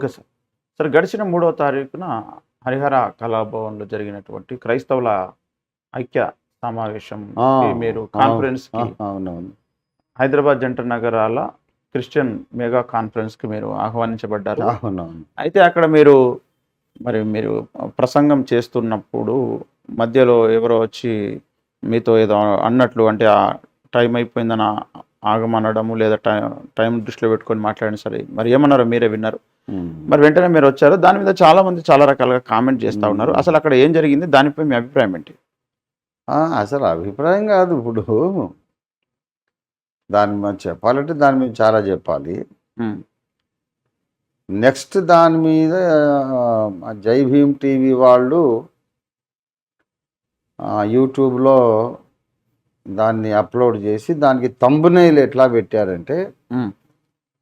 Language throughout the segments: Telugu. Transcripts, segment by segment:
Okay sir. సార్ గడిచిన మూడవ తారీఖున హరిహర కళాభవన్లో జరిగినటువంటి క్రైస్తవుల ఐక్య సమావేశం మీరు కాన్ఫరెన్స్ హైదరాబాద్ జంట నగరాల క్రిస్టియన్ మెగా కాన్ఫరెన్స్కి మీరు ఆహ్వానించబడ్డారు. అయితే అక్కడ మీరు మరి మీరు ప్రసంగం చేస్తున్నప్పుడు మధ్యలో ఎవరో వచ్చి మీతో ఏదో అన్నట్లు అంటే ఆ టైం అయిపోయిందని ఆగమనడము లేదా టైం టైం దృష్టిలో పెట్టుకొని మాట్లాడిన సరే మరి ఏమన్నారో మీరే విన్నారు. మరి వెంటనే మీరు వచ్చారు. దాని మీద చాలా మంది చాలా రకాలుగా కామెంట్ చేస్తూ ఉన్నారు. అసలు అక్కడ ఏం జరిగింది? దానిపై మీ అభిప్రాయం ఏంటి? అసలు అభిప్రాయం కాదు ఇప్పుడు. దాని మీద చెప్పాలంటే దాని మీద చాలా చెప్పాలి. నెక్స్ట్ దాని మీద జై భీమ్ టీవీ వాళ్ళు యూట్యూబ్లో దాన్ని అప్లోడ్ చేసి దానికి తంబునైల్ ఎట్లా పెట్టారంటే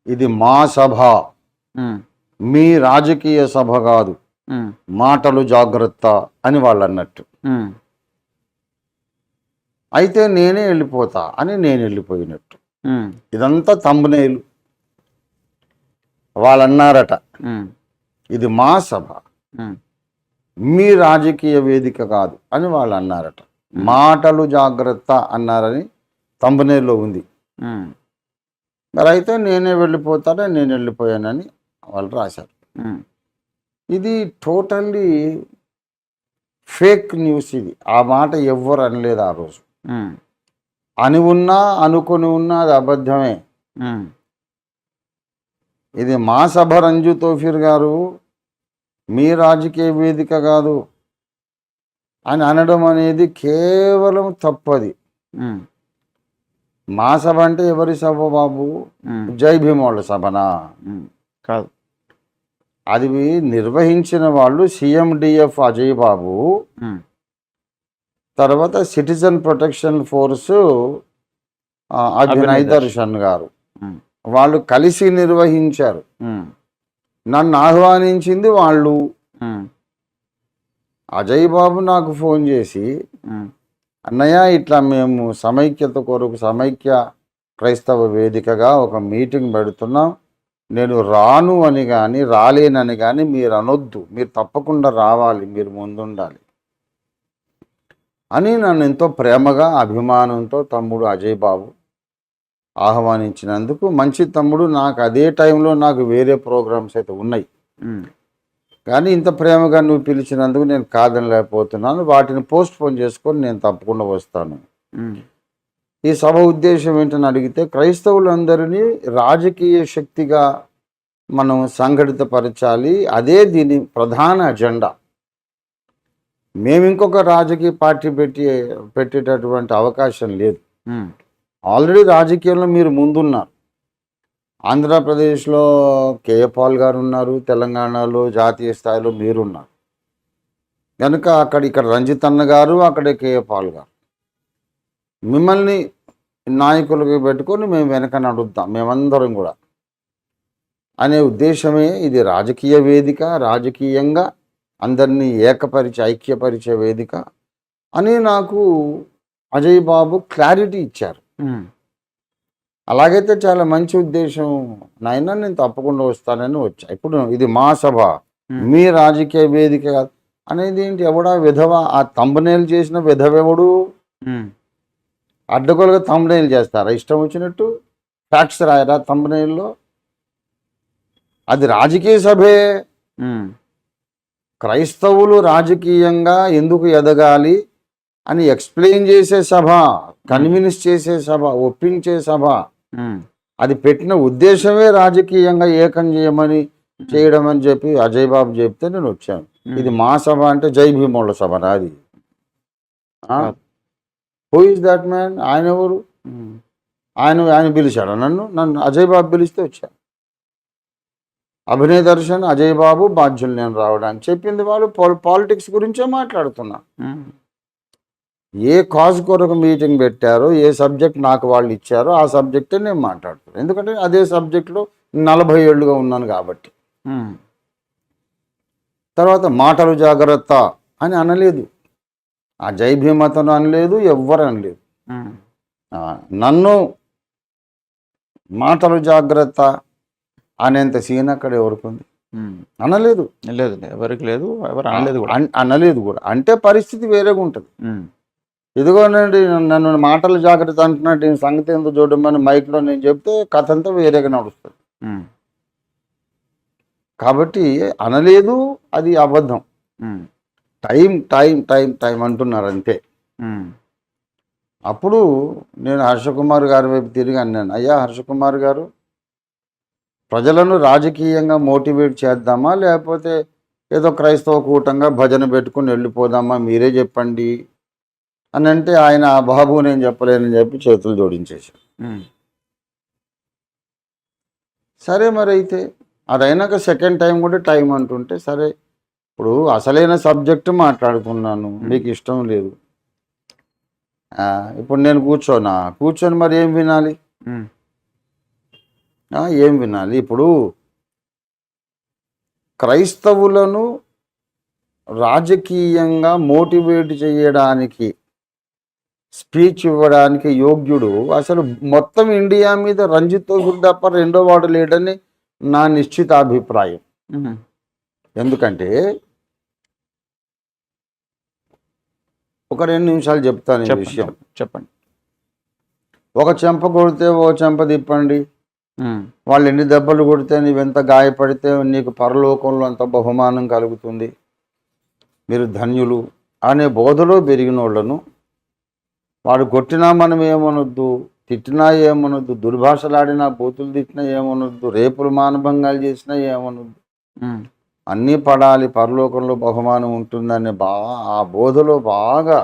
ఇది మా సభ. మీ రాజకీయ సభ కాదు. మాటలు జాగ్రత్త అని వాళ్ళు అన్నట్టు అయితే నేనే వెళ్ళిపోతా అని నేను వెళ్ళిపోయినట్టు. ఇదంతా తంబునేలు వాళ్ళు అన్నారట ఇది మా సభ. మీ రాజకీయ వేదిక కాదు అని వాళ్ళు అన్నారట మాటలు జాగ్రత్త అన్నారని తంబునేలో ఉంది. మరి అయితే నేనే వెళ్ళిపోతానే నేను వెళ్ళిపోయానని వాళ్ళు రాశారు. ఇది టోటల్లీ ఫేక్ న్యూస్ ఇది. ఆ మాట ఎవ్వరు అనలేదు ఆ రోజు. అని ఉన్నా అనుకొని ఉన్నా అది అబద్ధమే. ఇది మా సభ రంజు తోఫీర్ గారు మీ రాజకీయ వేదిక కాదు అని అనడం అనేది కేవలం తప్పది. మా సభ అంటే ఎవరి సభ బాబు? జై భీమోళ్ళ సభనా? కాదు. అది నిర్వహించిన వాళ్ళు C M D F Ajay Babu. తర్వాత citizen protection force Abhinay Darshan. గారు. వాళ్ళు కలిసి నిర్వహించారు. నన్ను ఆహ్వానించింది వాళ్ళు. అజయ్ బాబు నాకు ఫోన్ చేసి అన్నయ్య ఇట్లా మేము సమైక్యత కొరకు సమైక్య క్రైస్తవ వేదికగా ఒక మీటింగ్ పెడుతున్నాం. నేను రాను అని కానీ రాలేనని కానీ మీరు అనొద్దు. మీరు తప్పకుండా రావాలి. మీరు ముందుండాలి. అని నన్ను ఎంతో ప్రేమగా అభిమానంతో తమ్ముడు అజయ్ బాబు ఆహ్వానించినందుకు మంచి తమ్ముడు నాకు అదే టైంలో నాకు వేరే ప్రోగ్రామ్స్ అయితే ఉన్నాయి. కానీ ఇంత ప్రేమగా నువ్వు పిలిచినందుకు నేను కాదనలేకపోతున్నాను. వాటిని పోస్ట్ పోన్ చేసుకొని నేను తప్పకుండా వస్తాను. ఈ సభ ఉద్దేశం ఏంటని అడిగితే క్రైస్తవులందరినీ రాజకీయ శక్తిగా మనం సంఘటితపరచాలి. అదే దీని ప్రధాన అజెండా. మేము ఇంకొక రాజకీయ పార్టీ పెట్టి పెట్టేటటువంటి అవకాశం లేదు. ఆల్రెడీ రాజకీయంలో మీరు ముందున్నారు. ఆంధ్రప్రదేశ్లో కేఏ పాల్ గారు ఉన్నారు తెలంగాణలో జాతీయ స్థాయిలో మీరున్నారు. కనుక అక్కడ ఇక్కడ రంజిత్ అన్న గారు అక్కడే కేఏ పాల్ గారు. మిమ్మల్ని నాయకులుగా పెట్టుకొని మేము వెనక నడుద్దాం మేమందరం కూడా. అనే ఉద్దేశమే ఇది రాజకీయ వేదిక రాజకీయంగా అందరినీ ఏకపరిచే ఐక్యపరిచే వేదిక అని నాకు అజయ్ బాబు క్లారిటీ ఇచ్చారు. అలాగైతే చాలా మంచి ఉద్దేశం. నాయన నేను తప్పకుండా వస్తానని వచ్చా. ఇప్పుడు ఇది మా సభ. మీ రాజకీయ వేదిక. అనేది ఏంటి? ఎవడా విధవ? ఆ తంబనేలు చేసిన విధవెవడు? అడ్డగోలుగా తంబనేలు చేస్తారా? ఇష్టం వచ్చినట్టు ఫ్యాక్ట్స్ రాయరా తంబనేల్లో అది రాజకీయ సభే. క్రైస్తవులు రాజకీయంగా ఎందుకు ఎదగాలి అని ఎక్స్ప్లెయిన్ చేసే సభ కన్విన్స్ చేసే సభ ఒప్పించే సభ. అది పెట్టిన ఉద్దేశమే రాజకీయంగా ఏకం చేయమని చేయడం అని చెప్పి అజయ్ బాబు చెప్తే నేను వచ్చాను. ఇది మా సభ అంటే జై భీమోళ్ళ సభ నాది. హూ ఇస్ దట్ మ్యాన్ ఆయన ఎవరు? ఉమ్, ఆయన ఆయన పిలిచాడు నన్ను? నన్ను అజయ్ బాబు పిలిస్తే వచ్చాను అభినయ్ దర్శన్ అజయ్ బాబు బాధ్యులు నేను రావడానికి చెప్పింది వాళ్ళు పాలిటిక్స్ గురించే మాట్లాడుతున్నా. ఉమ్, ఏ కాజ్ కొరకు మీటింగ్ పెట్టారో ఏ సబ్జెక్ట్ నాకు వాళ్ళు ఇచ్చారో ఆ సబ్జెక్టే నేను మాట్లాడుతున్నాను ఎందుకంటే అదే సబ్జెక్ట్లో నలభై ఏళ్ళుగా ఉన్నాను కాబట్టి. ఉమ్, తర్వాత మాటలు జాగ్రత్త అని అనలేదు. ఆ జై భీమతను అనలేదు ఎవ్వరు అనలేదు. నన్ను మాటలు జాగ్రత్త అనేంత సీన్ అక్కడ ఎవరికి. అనలేదు. లేదు ఎవరికి లేదు ఎవరు అనలేదు కూడా. అన్- అనలేదు కూడా. అంటే పరిస్థితి వేరేగా ఉంటుంది. ఇదిగోనండి నన్ను మాటలు జాగ్రత్త అంటున్నట్టు ఈ సంగతి ఎందుకు చూడమని మైక్లో నేను చెప్తే కథ అంతా వేరేగా నడుస్తుంది. కాబట్టి అనలేదు అది అబద్ధం. టైం టైం టైం టైం అంటున్నారు అంతే. అప్పుడు నేను హర్షకుమార్ గారి వైపు తిరిగి అన్నాను అయ్యా హర్షకుమార్ గారు ప్రజలను రాజకీయంగా మోటివేట్ చేద్దామా? లేకపోతే ఏదో క్రైస్తవ కూటంగా భజన పెట్టుకుని వెళ్ళిపోదామా? మీరే చెప్పండి. అని అంటే ఆయన "ఆ బాబు నేను చెప్పలేనని చెప్పి చేతులు జోడించేశారు. ఉమ్. సరే మరి అయితే అదైనాక సెకండ్ టైం కూడా టైం అంటుంటే సరే ఇప్పుడు అసలైన సబ్జెక్టు మాట్లాడుకున్నాను మీకు ఇష్టం లేదు. ఇప్పుడు నేను కూర్చోనా? కూర్చొని మరి ఏం వినాలి? ఏం వినాలి? ఇప్పుడు క్రైస్తవులను రాజకీయంగా మోటివేట్ చేయడానికి స్పీచ్ ఇవ్వడానికి యోగ్యుడు అసలు మొత్తం ఇండియా మీద రంజిత్ గురు తప్ప రెండో వాడు లేడని నా నిశ్చిత అభిప్రాయం. ఎందుకంటే ఒక రెండు నిమిషాలు చెప్తాను ఈ విషయం. చెప్పండి. ఒక చెంప కొడితే ఓ చెంప తిప్పండి. వాళ్ళు ఎన్ని దెబ్బలు కొడితే నీవెంత గాయపడితే నీకు పరలోకంలో అంత బహుమానం కలుగుతుంది. మీరు ధన్యులు. అనే బోధలో పెరిగిన వాళ్ళను వాడు కొట్టినా మనం ఏమనొద్దు తిట్టినా ఏమనొద్దు దుర్భాషలాడినా బూతులు తిట్టినా ఏమనొద్దు రేపులు మానభంగాలు చేసినా ఏమనొద్దు. అన్నీ పడాలి పరలోకంలో బహుమానం ఉంటుందని బాగా ఆ బోధలో బాగా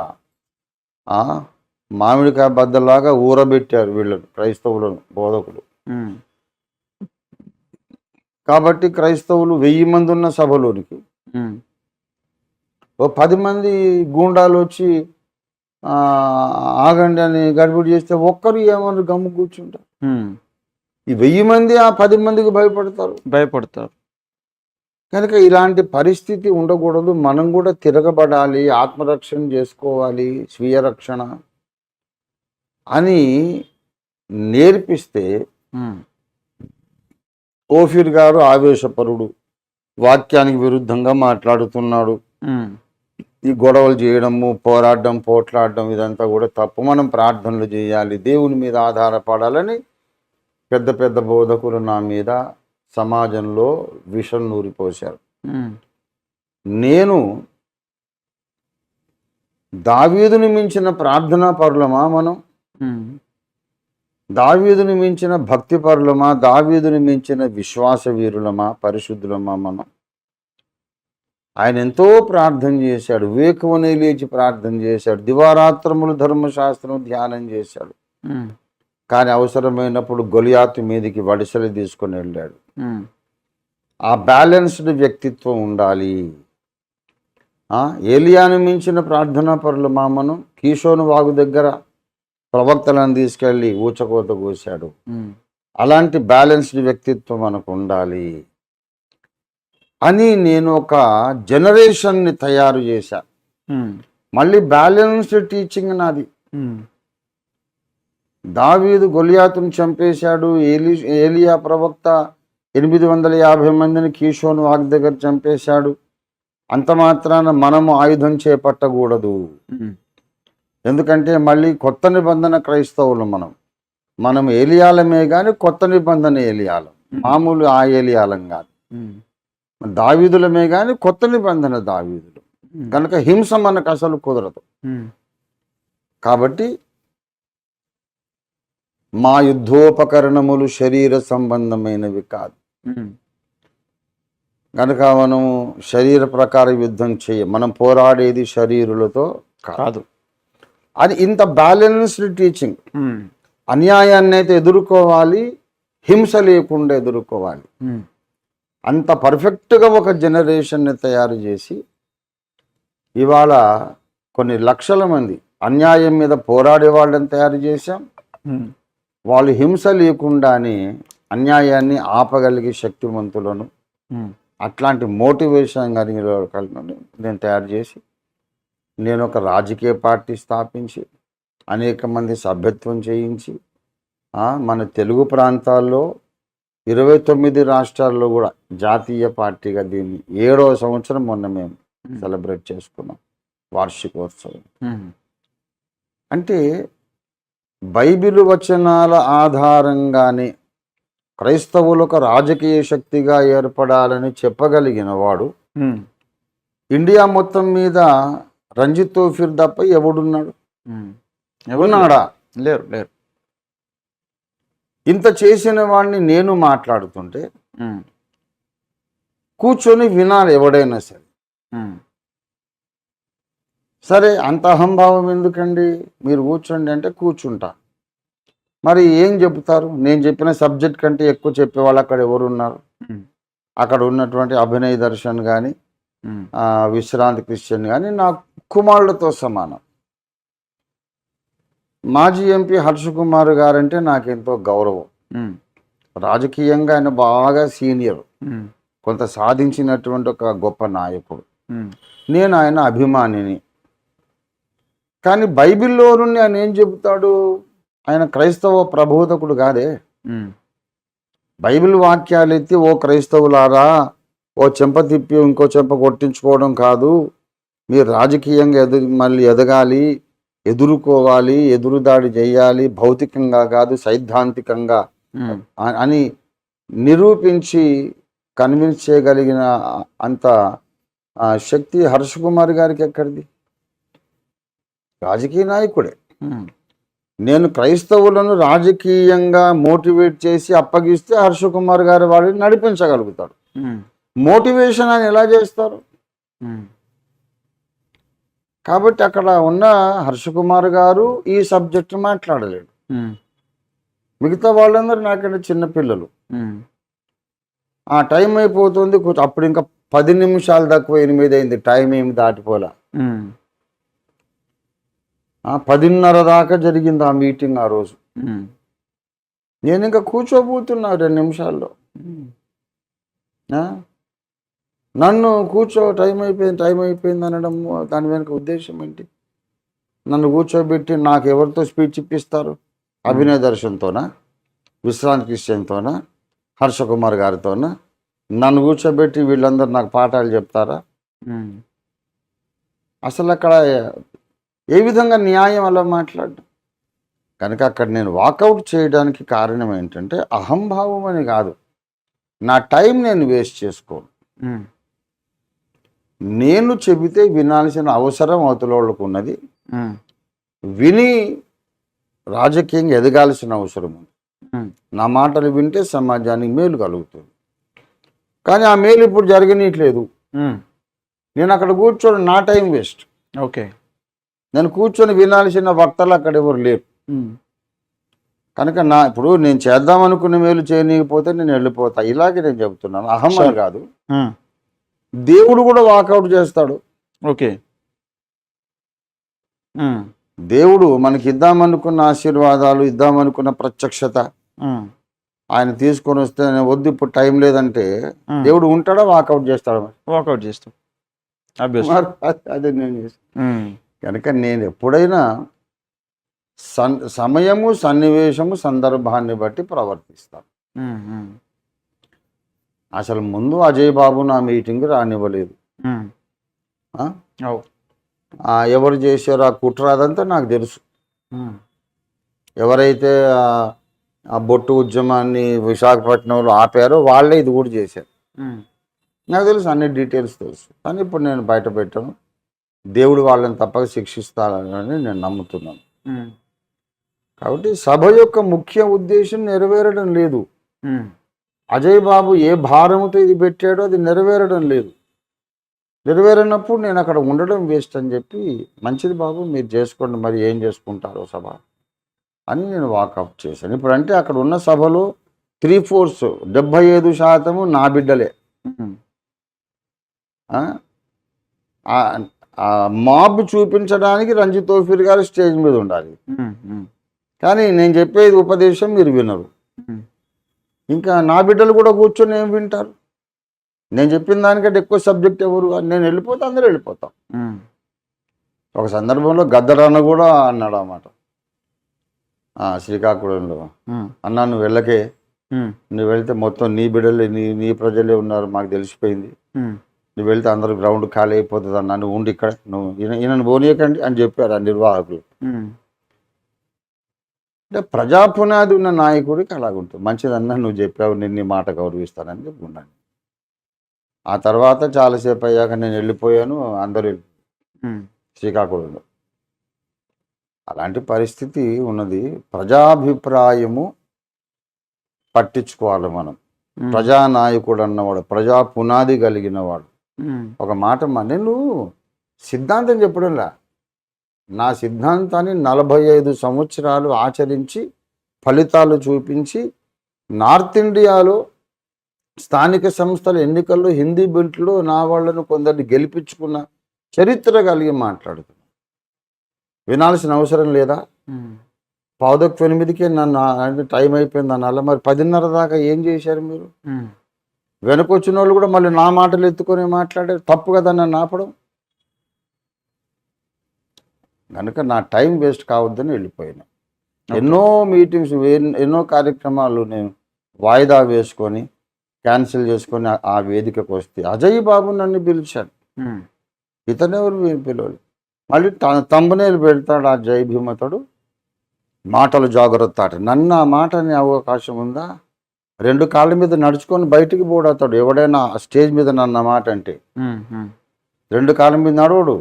మామిడికాయ బద్దలాగా ఊరబెట్టారు వీళ్ళను క్రైస్తవులను బోధకులు. కాబట్టి క్రైస్తవులు వెయ్యి మంది ఉన్న సభలోనికి. ఓ పది మంది గూండాలు వచ్చి ఆగండి అని గడిబిడి చేస్తే ఒక్కరు ఏమన్నారు గమ్ము కూర్చుంటారు. ఈ వెయ్యి మంది ఆ పది మందికి భయపడతారు భయపడతారు కనుక ఇలాంటి పరిస్థితి ఉండకూడదు మనం కూడా తిరగబడాలి ఆత్మరక్షణ చేసుకోవాలి స్వీయ రక్షణ అని నేర్పిస్తే. ఓఫీర్ గారు ఆవేశపరుడు వాక్యానికి విరుద్ధంగా మాట్లాడుతున్నాడు. ఈ గొడవలు చేయడము పోరాడడం పోట్లాడడం ఇదంతా కూడా తప్పు మనం ప్రార్థనలు చేయాలి దేవుని మీద ఆధారపడాలని పెద్ద పెద్ద బోధకులు నా మీద సమాజంలో విషం నూరిపోశారు. నేను దావీదుని మించిన ప్రార్థనా పరులమా మనం. దావీదుని మించిన భక్తి పరులమా? దావీదుని మించిన విశ్వాస వీరులమా? పరిశుద్ధులమా మనం? ఆయన ఎంతో ప్రార్థన చేశాడు. వేకువనే లేచి ప్రార్థన చేశాడు. దివారాత్రములు ధర్మశాస్త్రం ధ్యానం చేశాడు. కానీ అవసరమైనప్పుడు గొలియాతు మీదికి వడిసెలు తీసుకొని వెళ్ళాడు. ఆ బ్యాలెన్స్డ్ వ్యక్తిత్వం ఉండాలి ఏలియాను మించిన ప్రార్థనా పరులు మామను కీషోను వాగు దగ్గర ప్రవక్తలను తీసుకెళ్ళి ఊచకోత కోశాడు. అలాంటి బ్యాలెన్స్డ్ వ్యక్తిత్వం మనకు ఉండాలి అని నేను ఒక జనరేషన్ని తయారు చేశా. మళ్ళీ బ్యాలెన్స్డ్ టీచింగ్ నాది. దావీదు గొలియాతును చంపేశాడు ఏలి ఏలియా ప్రవక్త ఎనిమిది వందల యాభై మందిని కీషోను వాగ్ దగ్గర చంపేశాడు అంత మాత్రాన మనము ఆయుధం చేపట్టకూడదు. ఎందుకంటే మళ్ళీ కొత్త నిబంధన క్రైస్తవులు మనం మనం ఏలియాలమే కానీ కొత్త నిబంధన ఏలియాలం మామూలు ఆ ఏలియాలం కాదు. దావీదులమే కానీ కొత్త నిబంధన దావీదులు. కనుక హింస మనకు అసలు కుదరదు. కాబట్టి మా యుద్ధోపకరణములు శరీర సంబంధమైనవి కాదు. కనుక మనము శరీర ప్రకారం యుద్ధం చేయ మనం పోరాడేది శరీరులతో కాదు అది ఇంత బ్యాలెన్స్డ్ టీచింగ్. అన్యాయాన్ని అయితే ఎదుర్కోవాలి హింస లేకుండా ఎదుర్కోవాలి. అంత పర్ఫెక్ట్గా ఒక జనరేషన్ని తయారు చేసి ఇవాళ కొన్ని లక్షల మంది అన్యాయం మీద పోరాడే వాళ్ళని తయారు చేశాం. వాళ్ళు హింస లేకుండానే అన్యాయాన్ని ఆపగలిగే శక్తివంతులను. అట్లాంటి మోటివేషన్ కలిగిన నేను తయారు చేసి నేను ఒక రాజకీయ పార్టీ స్థాపించి అనేక మంది సభ్యత్వం చేయించి మన తెలుగు ప్రాంతాల్లో ఇరవై తొమ్మిది రాష్ట్రాల్లో కూడా జాతీయ పార్టీగా దీన్ని ఏడవ సంవత్సరం మొన్న మేము సెలబ్రేట్ చేసుకున్నాం. వార్షికోత్సవం. అంటే బైబిల్ వచనాల ఆధారంగానే క్రైస్తవులకు రాజకీయ శక్తిగా ఏర్పడాలని చెప్పగలిగిన వాడు. ఇండియా మొత్తం మీద రంజిత్ తోఫీర్ తప్ప ఎవడున్నాడు? ఉన్నాడా? లేరు లేరు. ఇంత చేసిన వాడిని నేను మాట్లాడుతుంటే కూర్చొని వినాలి ఎవడైనా సరే. సరే అంత అహంభావం ఎందుకండి? మీరు కూర్చోండి అంటే కూర్చుంటా. మరి ఏం చెప్తారు నేను చెప్పిన సబ్జెక్ట్ కంటే ఎక్కువ చెప్పేవాళ్ళు అక్కడ ఎవరు ఉన్నారు అక్కడ ఉన్నటువంటి అభినయ్ దర్శన్ కానీ విశ్రాంతి క్రిస్టియన్ కానీ నా కుమారులతో సమానం. మాజీ ఎంపీ హర్ష కుమార్ గారంటే నాకు ఎంతో గౌరవం రాజకీయంగా ఆయన బాగా సీనియర్. కొంత సాధించినటువంటి ఒక గొప్ప నాయకుడు. నేను ఆయన అభిమానిని. కానీ బైబిల్లో నుండి ఆయన ఏం చెబుతాడు? ఆయన క్రైస్తవ ప్రబోధకుడు కాదే. బైబిల్ వాక్యాలు ఎత్తి ఓ క్రైస్తవులారా ఓ చెంప తిప్పి ఇంకో చెంప కొట్టించుకోవడం కాదు. మీరు రాజకీయంగా ఎదు మళ్ళీ ఎదగాలి ఎదుర్కోవాలి ఎదురుదాడి చేయాలి భౌతికంగా కాదు సైద్ధాంతికంగా అని నిరూపించి కన్విన్స్ చేయగలిగిన అంత శక్తి హర్ష కుమార్ గారికి ఎక్కడిది? రాజకీయ నాయకుడే. నేను క్రైస్తవులను రాజకీయంగా మోటివేట్ చేసి అప్పగిస్తే హర్ష కుమార్ గారు వాడిని నడిపించగలుగుతాడు. మోటివేషన్ అని ఎలా చేస్తారు? కాబట్టి అక్కడ ఉన్న హర్ష కుమార్ గారు ఈ సబ్జెక్ట్ మాట్లాడలేడు. మిగతా వాళ్ళందరూ నాకంటే చిన్నపిల్లలు ఆ టైం అయిపోతుంది అప్పుడు ఇంకా పది నిమిషాలు తక్కువ ఎనిమిది అయింది టైం ఏమి దాటిపోలా. పదిన్నర దాకా జరిగింది ఆ మీటింగ్ ఆ రోజు. నేను ఇంకా కూర్చోబోతున్నా రెండు నిమిషాల్లో? నన్ను కూర్చో టైం అయిపోయింది టైం అయిపోయింది అనడం దాని వెనుక ఉద్దేశం ఏంటి? నన్ను కూర్చోబెట్టి నాకు ఎవరితో స్పీచ్ ఇప్పిస్తారు? అభినయ దర్శన్తోనా? విశ్రాంతి క్రిస్టియన్తోనా హర్ష కుమార్ గారితోనా? నన్ను కూర్చోబెట్టి వీళ్ళందరూ నాకు పాఠాలు చెప్తారా? అసలు అక్కడ ఏ విధంగా న్యాయం అలా మాట్లాడడం? కనుక అక్కడ నేను వాకౌట్ చేయడానికి కారణం ఏంటంటే అహంభావం అని కాదు. నా టైం నేను వేస్ట్ చేసుకోను. నేను చెబితే వినాల్సిన అవసరం అవతలోళ్ళకు ఉన్నది. విని రాజకీయంగా ఎదగాల్సిన అవసరం ఉంది. నా మాటలు వింటే సమాజానికి మేలు కలుగుతుంది. కానీ ఆ మేలు ఇప్పుడు జరగనీయట్లేదు. నేను అక్కడ కూర్చొని నా టైం వేస్ట్. ఓకే. నేను కూర్చొని వినాల్సిన వక్తలు అక్కడ ఎవరు లేరు. కనుక నా ఇప్పుడు నేను చేద్దాం అనుకున్న మేలు చేయనీయకపోతే నేను వెళ్ళిపోతా. ఇలాగే నేను చెబుతున్నాను. అహం అని కాదు. దేవుడు కూడా వాకౌట్ చేస్తాడు. ఓకే. దేవుడు మనకి ఇద్దామనుకున్న ఆశీర్వాదాలు ఇద్దామనుకున్న ప్రత్యక్షత ఆయన తీసుకొని వస్తే నేను వద్దు ఇప్పుడు టైం లేదంటే. దేవుడు ఉంటాడా వాకౌట్ చేస్తాడు వాకౌట్ చేస్తాం అభ్యస్ అదే నేను చేస్తాను కనుక నేను ఎప్పుడైనా సన్ సమయము సన్నివేశము సందర్భాన్ని బట్టి ప్రవర్తిస్తాను. అసలు ముందు అజయ్ బాబు నా మీటింగ్ రానివ్వలేదు. ఎవరు చేశారో ఆ కుట్ర అదంతా నాకు తెలుసు. ఎవరైతే ఆ బొట్టు ఉద్యమాన్ని విశాఖపట్నంలో ఆపారో వాళ్ళే ఇది కూడా చేశారు. నాకు తెలుసు అన్ని డీటెయిల్స్ తెలుసు. కానీ ఇప్పుడు నేను బయట పెట్టను. దేవుడు వాళ్ళని తప్పక శిక్షిస్తాడని నేను నమ్ముతున్నాను. కాబట్టి సభ యొక్క ముఖ్య ఉద్దేశం నెరవేరడం లేదు. అజయ్ బాబు ఏ భారముతో ఇది పెట్టాడో అది నెరవేరడం లేదు. నెరవేరినప్పుడు నేను అక్కడ ఉండడం వేస్ట్ అని చెప్పి మంచిది బాబు మీరు చేసుకోండి మరి ఏం చేసుకుంటారో సభ అని నేను వాకప్ చేశాను. ఇప్పుడు అంటే అక్కడ ఉన్న సభలో త్రీ ఫోర్స్ డెబ్బై ఐదు శాతము నా బిడ్డలే. మాబ్ చూపించడానికి రంజిత్ తోఫీర్ గారు స్టేజ్ మీద ఉండాలి. కానీ నేను చెప్పేది ఉపదేశం మీరు వినరు. ఇంకా నా బిడ్డలు కూడా కూర్చొని ఏం వింటారు? నేను చెప్పిన దానికంటే ఎక్కువ సబ్జెక్ట్ ఎవరు? నేను వెళ్ళిపోతే అందరూ వెళ్ళిపోతాం. ఒక సందర్భంలో గద్దరన్న కూడా అన్నాడు అన్నమాట శ్రీకాకుళంలో. అన్నా నువ్వు వెళ్ళకే. నువ్వు వెళ్తే మొత్తం నీ బిడ్డలే నీ నీ ప్రజలే ఉన్నారు మాకు తెలిసిపోయింది. నువ్వు వెళ్తే అందరూ గ్రౌండ్ ఖాళీ అయిపోతుంది అన్న నువ్వు ఉండి ఇక్కడ. నువ్వు ఈయన ఈయనను పోనీయకండి అని చెప్పారు ఆ నిర్వాహకులు. అంటే ప్రజాపునాది ఉన్న నాయకుడికి అలాగుంటుంది. మంచిదన్నా నువ్వు చెప్పావు నేను నీ మాట గౌరవిస్తానని చెప్పుకున్నాను. ఆ తర్వాత చాలాసేపు అయ్యాక నేను వెళ్ళిపోయాను అందరూ శ్రీకాకుళంలో. అలాంటి పరిస్థితి ఉన్నది. ప్రజాభిప్రాయము పట్టించుకోవాలి మనం. ప్రజానాయకుడు అన్నవాడు ప్రజా పునాది కలిగిన వాడు. ఉమ్, ఒక మాట మా నేను సిద్ధాంతం చెప్పడంలా. నా సిద్ధాంతాన్ని నలభై ఐదు సంవత్సరాలు ఆచరించి ఫలితాలు చూపించి నార్త్ ఇండియాలో స్థానిక సంస్థల ఎన్నికల్లో హిందీ బెల్ట్లో నా వాళ్ళను కొందరిని గెలిపించుకున్న చరిత్ర కలిగి మాట్లాడుతున్నాను వినాల్సిన అవసరం లేదా? పావుదొక్కు ఎనిమిదికే నన్ను టైం అయిపోయింది అనాల మరి పదిన్నర దాకా ఏం చేశారు మీరు? వెనకొచ్చిన వాళ్ళు కూడా మళ్ళీ నా మాటలు ఎత్తుకొని మాట్లాడారు తప్పు కదా నన్ను ఆపడం? కనుక నా టైం వేస్ట్ కావద్దని వెళ్ళిపోయినా. ఎన్నో మీటింగ్స్ ఎన్నో కార్యక్రమాలు నేను వాయిదా వేసుకొని క్యాన్సిల్ చేసుకొని ఆ- వేదికకు వస్తే అజయ్ బాబు నన్ను పిలిచాడు. ఇతనెవరు మీరు పిలవలేదు. మళ్ళీ తంబనేలు పెడతాడు ఆ జై భీమతడు. మాటలు జాగ్రత్త నన్ను ఆ మాట అనే అవకాశం ఉందా? రెండు కాళ్ళ మీద నడుచుకొని బయటికి పోడతాడు ఎవడైనా ఆ స్టేజ్ మీద నన్న మాట అంటే. రెండు కాళ్ళ మీద నడవడు.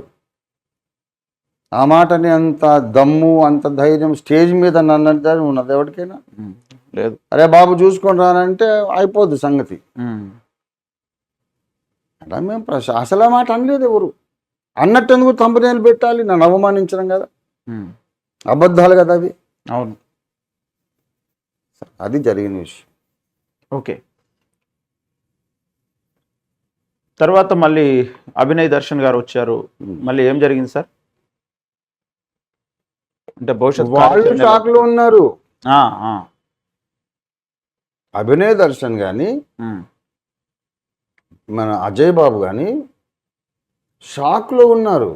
ఆ మాటని అంత దమ్ము అంత ధైర్యం స్టేజ్ మీద నన్నంటే ఉన్నది ఎవరికైనా? లేదు. అరే బాబు చూసుకొని రానంటే అయిపోద్ది సంగతి. అలా మేము ప్రశ అసలు ఆ మాట అనలేదు ఎవరు. అన్నట్టు ఎందుకు తంపనేలు పెట్టాలి? నన్ను అవమానించడం కదా. అబద్ధాలు కదా అవి. అవును. అది జరిగిన విషయం. ఓకే. తర్వాత మళ్ళీ అభినయ్ దర్శన్ గారు వచ్చారు. మళ్ళీ ఏం జరిగింది సార్? అంటే భవిష్యత్ వాళ్ళు షాక్లో ఉన్నారు. అభినయ్ దర్శన్ కానీ మన అజయ్ బాబు కానీ షాక్లో ఉన్నారు.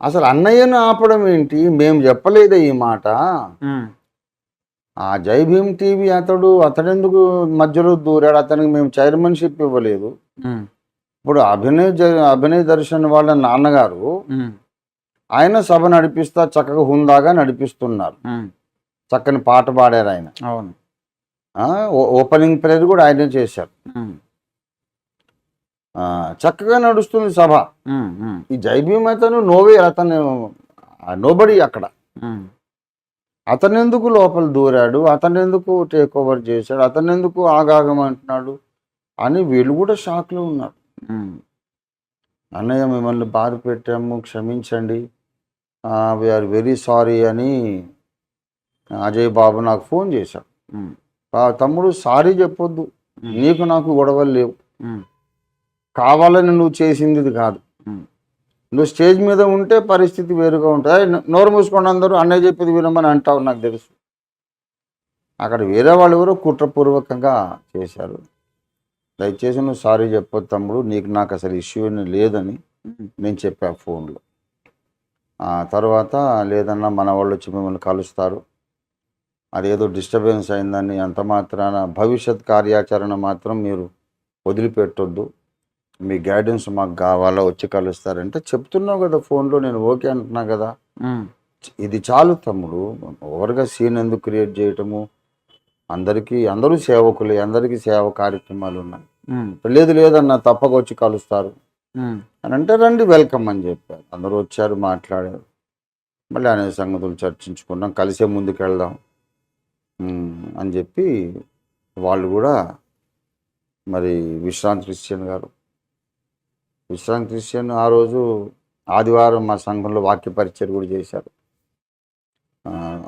అసలు అన్నయ్యను ఆపడం ఏంటి? మేము చెప్పలేదే ఈ మాట. ఆ జై భీమ్ టీవీ అతడు అతడెందుకు మధ్యలో దూరాడు? అతనికి మేము చైర్మన్షిప్ ఇవ్వలేదు. ఇప్పుడు అభినయ్ అభినయ్ దర్శన్ వాళ్ళ నాన్నగారు ఆయన సభ నడిపిస్తా చక్కగా హుందాగా నడిపిస్తున్నారు. చక్కని పాట పాడారు ఆయన. అవును. ఓపెనింగ్ ప్రేయర్ కూడా ఆయనే చేశారు. చక్కగా నడుస్తుంది సభ. ఈ జై భీమ్ అతను నోవే అతను నోబడి అక్కడ. ఉమ్, అతను ఎందుకు లోపల దూరాడు? అతను ఎందుకు టేక్ ఓవర్ చేశాడు? అతను ఎందుకు ఆగాగం అంటున్నాడు? అని వీళ్ళు కూడా షాక్లో ఉన్నారు. అన్నయ్య మిమ్మల్ని బాధ పెట్టాము క్షమించండి. వీఆర్ వెరీ సారీ అని అజయ్ బాబు నాకు ఫోన్ చేశాడు. ఉమ్, "ఆ, తమ్ముడు సారీ చెప్పొద్దు. నీకు నాకు గొడవలు లేవు. కావాలని నువ్వు చేసింది కాదు. నువ్వు స్టేజ్ మీద ఉంటే పరిస్థితి వేరుగా ఉంటుంది. నోరు మూసుకోండి అందరూ అన్నయ్య చెప్పేది వినమని అంటావు నాకు తెలుసు. అక్కడ వేరే వాళ్ళు ఎవరో కుట్రపూర్వకంగా చేశారు. దయచేసి నువ్వు సారీ చెప్పొద్దు తమ్ముడు నీకు నాకు అసలు ఇష్యూ లేదని నేను చెప్పా ఫోన్లో. ఆ తర్వాత లేదన్నా మన వాళ్ళు వచ్చి మిమ్మల్ని కలుస్తారు. అదేదో డిస్టర్బెన్స్ అయిందని అంత మాత్రాన భవిష్యత్ కార్యాచరణ మాత్రం మీరు వదిలిపెట్టొద్దు. మీ గైడెన్స్ మాకు కావాలా? వచ్చి కలుస్తారంటే చెప్తున్నావు కదా ఫోన్లో నేను ఓకే అంటున్నా కదా. ఇది చాలు తమ్ముడు. ఓవర్గా సీన్ ఎందుకు క్రియేట్ చేయటము? అందరికీ అందరూ సేవకులే అందరికీ సేవ కార్యక్రమాలు ఉన్నాయి. లేదు లేదన్న తప్పక వచ్చి కలుస్తారు. అని అంటే రండి వెల్కమ్ అని చెప్పారు. అందరూ వచ్చారు మాట్లాడారు. మళ్ళీ అనేక సంగతులు చర్చించుకున్నాం. కలిసే ముందుకు వెళ్దాం అని చెప్పి వాళ్ళు కూడా మరి విశ్రాంత్ క్రిస్టియన్ గారు విశ్రాంత్ క్రిస్టియన్ ఆ రోజు ఆదివారం మా సంఘంలో వాక్య పరిచయం కూడా చేశారు.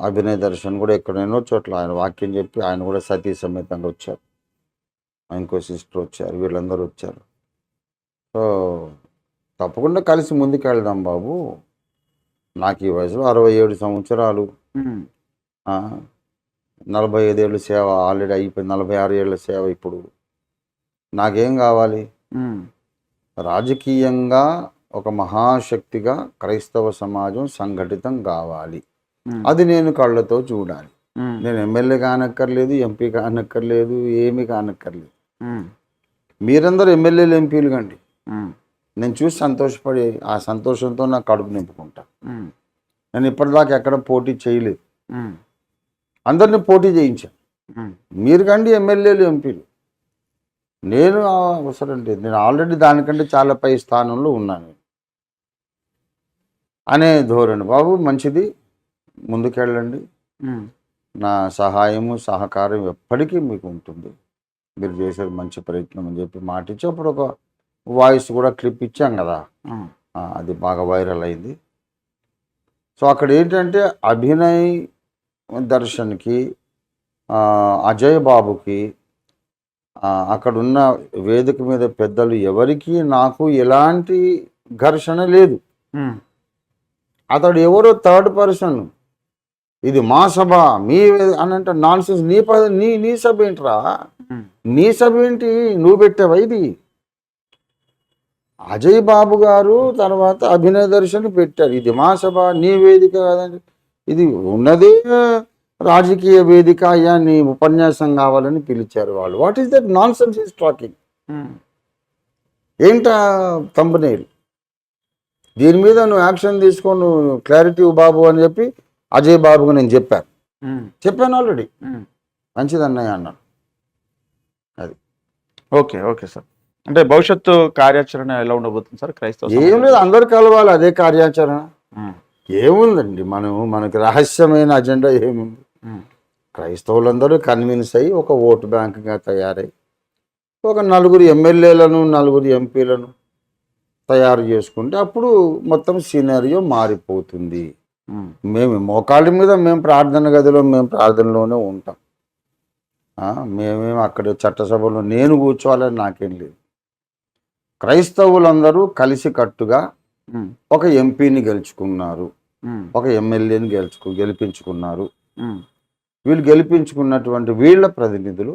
అభినయ్ దర్శన్ కూడా ఎక్కడెన్నో చోట్ల ఆయన వాక్యం చెప్పి ఆయన కూడా సతీ సమేతంగా వచ్చారు. ఇంకో సిస్టర్ వచ్చారు వీళ్ళందరూ వచ్చారు. సో తప్పకుండా కలిసి ముందుకు వెళ్దాం బాబు. నాకు ఈ వయసులో అరవై ఏడు సంవత్సరాలు. నలభై ఐదేళ్ళు సేవ ఆల్రెడీ అయిపోయింది నలభై ఆరు ఏళ్ళ సేవ ఇప్పుడు. నాకేం కావాలి? రాజకీయంగా ఒక మహాశక్తిగా క్రైస్తవ సమాజం సంఘటితం కావాలి. అది నేను కళ్ళతో చూడాలి. నేను ఎమ్మెల్యే కానక్కర్లేదు ఎంపీ కానక్కర్లేదు ఏమీ కానక్కర్లేదు. మీరందరూ ఎమ్మెల్యేలు ఎంపీలు కండి. నేను చూసి సంతోషపడి ఆ సంతోషంతో నా కడుపు నింపుకుంటా. నేను ఇప్పటిదాకా ఎక్కడ పోటీ చేయలేదు. అందరిని పోటీ చేయించాను మీరు కండి ఎమ్మెల్యేలు ఎంపీలు. నేను అవసరం లేదు. నేను ఆల్రెడీ దానికంటే చాలా పై స్థానంలో ఉన్నాను. అనే ధోరణి. బాబు మంచిది. ముందుకెళ్ళండి. నా సహాయము సహకారం ఎప్పటికీ మీకు ఉంటుంది. మీరు చేసేది మంచి ప్రయత్నం అని చెప్పి మాట ఇచ్చి అప్పుడు ఒక వాయిస్ కూడా క్లిప్ ఇచ్చాం కదా. అది బాగా వైరల్ అయింది. సో అక్కడ ఏంటంటే అభినయ్ దర్శన్కి అజయ్ బాబుకి అక్కడున్న వేదిక మీద పెద్దలు ఎవరికి నాకు ఎలాంటి ఘర్షణ లేదు. అతడు ఎవరో థర్డ్ పర్సన్. ఇది మా సభ మీ అని అంటే నాన్ సెన్స్ నీ పద నీ నీ సభ ఏంట్రా? నీ సభ ఏంటి? నువ్వు పెట్టావా ఇది? అజయ్ బాబు గారు తర్వాత అభినయ దర్శన్ పెట్టారు. ఇది మా సభ నీ వేదిక కాదండి ఇది ఉన్నదే రాజకీయ వేదిక అయ్యా నీ ఉపన్యాసం కావాలని పిలిచారు వాళ్ళు. What is that nonsense is talking ఏంటా తంబనేల్? దీని మీద నువ్వు యాక్షన్ తీసుకొని నువ్వు క్లారిటీ బాబు అని చెప్పి అజయ్ బాబుకు నేను చెప్పాను ఉమ్, చెప్పాను ఆల్రెడీ. ఉమ్. మంచిది అన్నయ్య అన్నాడు. ఓకే ఓకే సార్ అంటే భవిష్యత్తు కార్యాచరణ ఎలా ఉండబోతుంది సార్ క్రైస్తవ ఏం? లేదు అందరు కలవాలి అదే కార్యాచరణ. ఉమ్, ఏముందండి మనం మనకి రహస్యమైన అజెండా ఏముంది? క్రైస్తవులందరూ కన్విన్స్ అయ్యి ఒక ఓటు బ్యాంకుగా తయారై ఒక నలుగురు ఎమ్మెల్యేలను నలుగురు ఎంపీలను తయారు చేసుకుంటే అప్పుడు మొత్తం సినారియో మారిపోతుంది. మేము. మోకాళ్ళ మీద మేము ప్రార్థన గదిలో మేము ప్రార్థనలోనే ఉంటాం. ఆ, మేమేం అక్కడ చట్టసభలో నేను కూర్చోవాలని నాకేం లేదు. క్రైస్తవులందరూ కలిసికట్టుగా ఒక ఎంపీని గెలుచుకున్నారు. ఒక ఎమ్మెల్యేని గెలుచుకు గెలిపించుకున్నారు. వీళ్ళు గెలిపించుకున్నటువంటి వీళ్ళ ప్రతినిధులు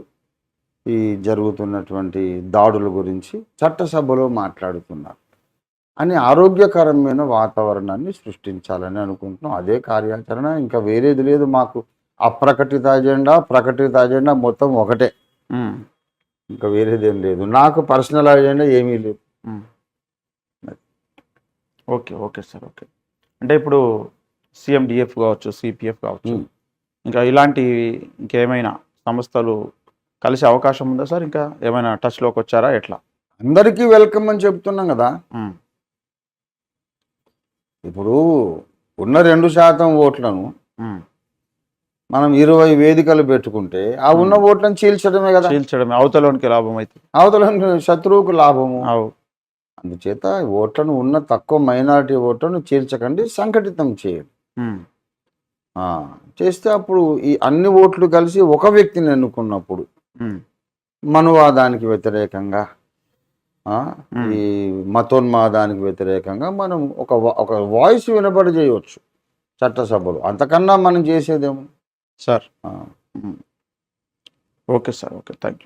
ఈ జరుగుతున్నటువంటి దాడుల గురించి చట్టసభలో మాట్లాడుతున్నారు. అని ఆరోగ్యకరమైన వాతావరణాన్ని సృష్టించాలని అనుకుంటున్నాం. అదే కార్యాచరణ. ఇంకా వేరేది లేదు మాకు. అప్రకటిత అజెండా ప్రకటిత అజెండా మొత్తం ఒకటే. ఇంకా వేరేదేం లేదు. నాకు పర్సనల్ అజెండా ఏమీ లేదు. Okay okay sir okay. అంటే ఇప్పుడు సీఎం డిఎఫ్ కావచ్చు సిపిఎఫ్ కావచ్చు. ఇంకా ఇలాంటి ఇంకేమైనా సంస్థలు కలిసే అవకాశం ఉందా సార్? ఇంకా ఏమైనా టచ్లోకి వచ్చారా? ఎట్లా? అందరికీ వెల్కమ్ అని చెప్తున్నాం కదా. ఇప్పుడు ఉన్న రెండు శాతం ఓట్లను. మనం ఇరవై వేదికలు పెట్టుకుంటే ఆ ఉన్న ఓట్లను చీల్చడమే కదా. చీల్చడమే. అవతలోనికి లాభం అవుతుంది అవతల శత్రువుకు లాభము. అవు. అందుచేత ఓట్లను ఉన్న తక్కువ మైనారిటీ ఓట్లను చీల్చకండి సంఘటితం చేయండి. చేస్తే అప్పుడు ఈ అన్ని ఓట్లు కలిసి ఒక వ్యక్తిని ఎన్నుకున్నప్పుడు మనువాదానికి వ్యతిరేకంగా. ఈ మతోన్మాదానికి వ్యతిరేకంగా మనం ఒక ఒక వాయిస్ వినబడి చేయవచ్చు చట్టసభలో. అంతకన్నా మనం చేసేదేమో sir. Okay sir okay. Thank you